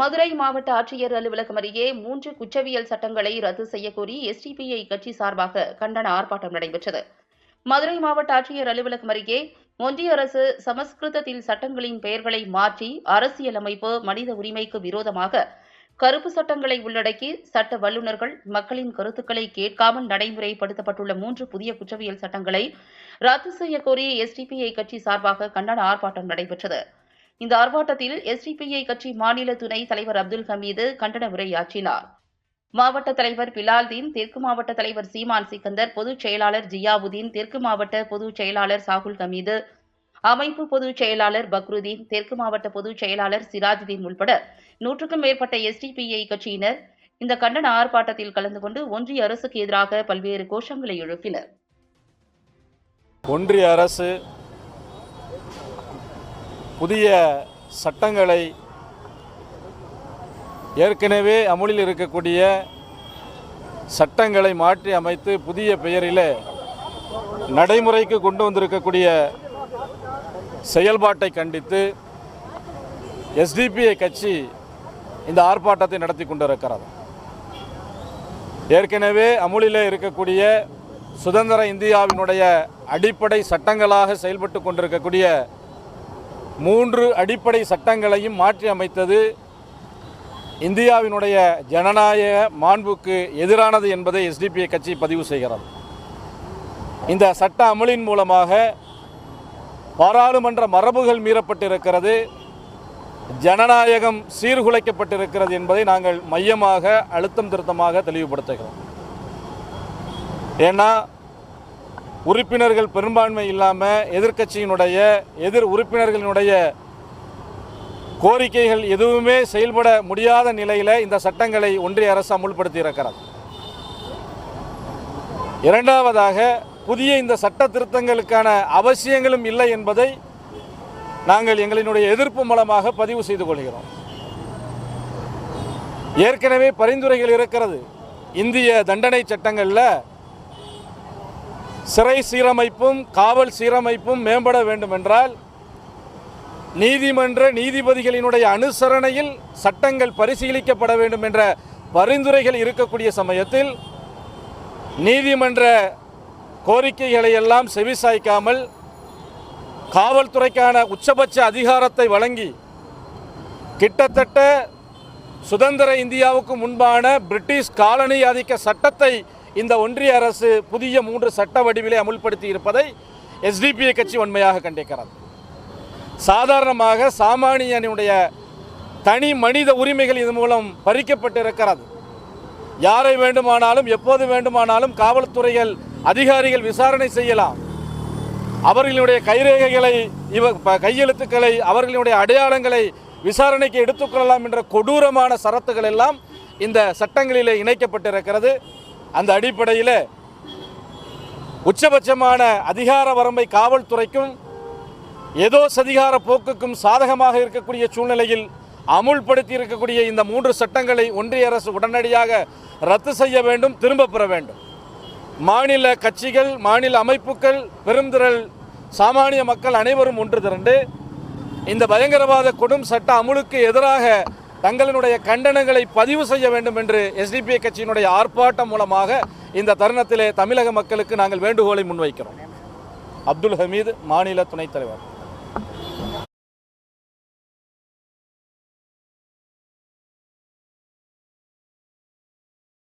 மதுரை மாவட்ட ஆட்சியர் அலுவலகம் அருகே மூன்று குற்றவியல் சட்டங்களை ரத்து செய்யக்கோரி எஸ்டிபிஐ கட்சி சார்பாக கண்டன ஆர்ப்பாட்டம் நடைபெற்றது. மதுரை மாவட்ட ஆட்சியர் அலுவலகம் அருகே ஒன்றிய அரசு சமஸ்கிருதத்தில் சட்டங்களின் பெயர்களை மாற்றி அரசியலமைப்பு மனித உரிமைக்கு விரோதமாக கருப்பு சட்டங்களை உள்ளடக்கி சட்ட வல்லுநர்கள் மக்களின் கருத்துக்களை கேட்காமல் நடைமுறைப்படுத்தப்பட்டுள்ள மூன்று புதிய குற்றவியல் சட்டங்களை ரத்து செய்யக்கோரி எஸ்டிபிஐ கட்சி சார்பாக கண்டன ஆர்ப்பாட்டம் நடைபெற்றது. இந்த ஆர்ப்பாட்டத்தில் எஸ்டிபிஐ கட்சி மாநில துணை தலைவர் அப்துல் ஹமீது கண்டன உரையாற்றினார். மாவட்ட தலைவர் பிலால்தீன் தெற்கு மாவட்ட தலைவர் சீமான் சிக்கந்தர் பொதுச் செயலாளர் ஜியாவுதீன் தெற்கு மாவட்ட பொதுச் செயலாளர் சாகுல் ஹமீது அமைப்பு பொதுச் செயலாளர் பக்ருதீன் தெற்கு மாவட்ட பொதுச் செயலாளர் சிராஜுதீன் உள்பட நூற்றுக்கும் மேற்பட்ட எஸ்டிபிஐ கட்சியினர் இந்த கண்டன ஆர்ப்பாட்டத்தில் கலந்து கொண்டு ஒன்றிய அரசுக்கு எதிராக பல்வேறு கோஷங்களை எழுப்பினர். ஒன்றிய அரசு புதிய சட்டங்களை ஏற்கனவே அமுலில் இருக்கக்கூடிய சட்டங்களை மாற்றி அமைத்து புதிய பெயரில் நடைமுறைக்கு கொண்டு வந்திருக்கக்கூடிய செயல்பாட்டை கண்டித்து எஸ்டிபிஐ கட்சி இந்த ஆர்ப்பாட்டத்தை நடத்தி கொண்டிருக்கிறது. ஏற்கனவே அமுலில் இருக்கக்கூடிய சுதந்திர இந்தியாவினுடைய அடிப்படை சட்டங்களாக செயல்பட்டு கொண்டிருக்கக்கூடிய மூன்று அடிப்படை சட்டங்களையும் மாற்றி அமைத்தது இந்தியாவினுடைய ஜனநாயக மாண்புக்கு எதிரானது என்பதை எஸ்டிபிஐ கட்சி பதிவு செய்கிறது. இந்த சட்ட அமலின் மூலமாக பாராளுமன்ற மரபுகள் மீறப்பட்டிருக்கிறது ஜனநாயகம் சீர்குலைக்கப்பட்டிருக்கிறது என்பதை நாங்கள் மையமாக அழுத்தம் திருத்தமாக தெளிவுபடுத்துகிறோம். ஏன்னா உறுப்பினர்கள் பெரும்பான்மை இல்லாமல் எதிர்க்கட்சியினுடைய எதிர் உறுப்பினர்களினுடைய கோரிக்கைகள் எதுவுமே செயல்பட முடியாத நிலையில் இந்த சட்டங்களை ஒன்றிய அரசு அமுல்படுத்தி இருக்கிறது. இரண்டாவதாக புதிய இந்த சட்ட திருத்தங்களுக்கான அவசியங்களும் இல்லை என்பதை நாங்கள் எங்களினுடைய எதிர்ப்பு மூலமாக பதிவு செய்து கொள்கிறோம். ஏற்கனவே பரிந்துரைகள் இருக்கிறது. இந்திய தண்டனை சட்டங்களில் சிறை சீரமைப்பும் காவல் சீரமைப்பும் மேம்பட வேண்டும் என்றால் நீதிமன்ற நீதிபதிகளினுடைய அனுசரணையில் சட்டங்கள் பரிசீலிக்கப்பட வேண்டும் என்ற பரிந்துரைகள் இருக்கக்கூடிய சமயத்தில் நீதிமன்ற கோரிக்கைகளை எல்லாம் செவிசாய்க்காமல் காவல்துறைக்கான உச்சபட்ச அதிகாரத்தை வழங்கி கிட்டத்தட்ட சுதந்திர இந்தியாவுக்கு முன்பான பிரிட்டிஷ் காலனி ஆதிக்க சட்டத்தை இந்த ஒன்றிய அரசு புதிய மூன்று சட்ட வடிவிலே அமுல்படுத்தி இருப்பதை எஸ்டிபிஐ கட்சி உண்மையாக கண்டிக்கிறது. சாதாரணமாக சாமானியனுடைய தனி மனித உரிமைகள் இதன் மூலம் பறிக்கப்பட்டிருக்கிறது. யாரை வேண்டுமானாலும் எப்போது வேண்டுமானாலும் காவல்துறைகள் அதிகாரிகள் விசாரணை செய்யலாம். அவர்களுடைய கைரேகைகளை இவ கையெழுத்துக்களை அவர்களுடைய அடையாளங்களை விசாரணைக்கு எடுத்துக்கொள்ளலாம் என்ற கொடூரமான சரத்துகள் எல்லாம் இந்த சட்டங்களிலே இணைக்கப்பட்டிருக்கிறது. அந்த அடிப்படையில் உச்சபட்சமான அதிகார வரம்பை காவல்துறைக்கும் ஏதோ சதிகார போக்குக்கும் சாதகமாக இருக்கக்கூடிய சூழ்நிலையில் அமுல்படுத்தி இருக்கக்கூடிய இந்த மூன்று சட்டங்களை ஒன்றிய அரசு உடனடியாக ரத்து செய்ய வேண்டும் திரும்ப பெற வேண்டும். மாநில கட்சிகள் மாநில அமைப்புகள் பெருந்திரள் சாமானிய மக்கள் அனைவரும் ஒன்று திரண்டு இந்த பயங்கரவாத கொடும் சட்ட அமுலுக்கு எதிராக தங்களினுடைய கண்டனங்களை பதிவு செய்ய வேண்டும் என்று எஸ்டிபிஐ கட்சியினுடைய ஆர்ப்பாட்டம் மூலமாக இந்த தருணத்திலே தமிழக மக்களுக்கு நாங்கள் வேண்டுகோளை முன்வைக்கிறோம். அப்துல் ஹமீது மாநில துணைத் தலைவர்.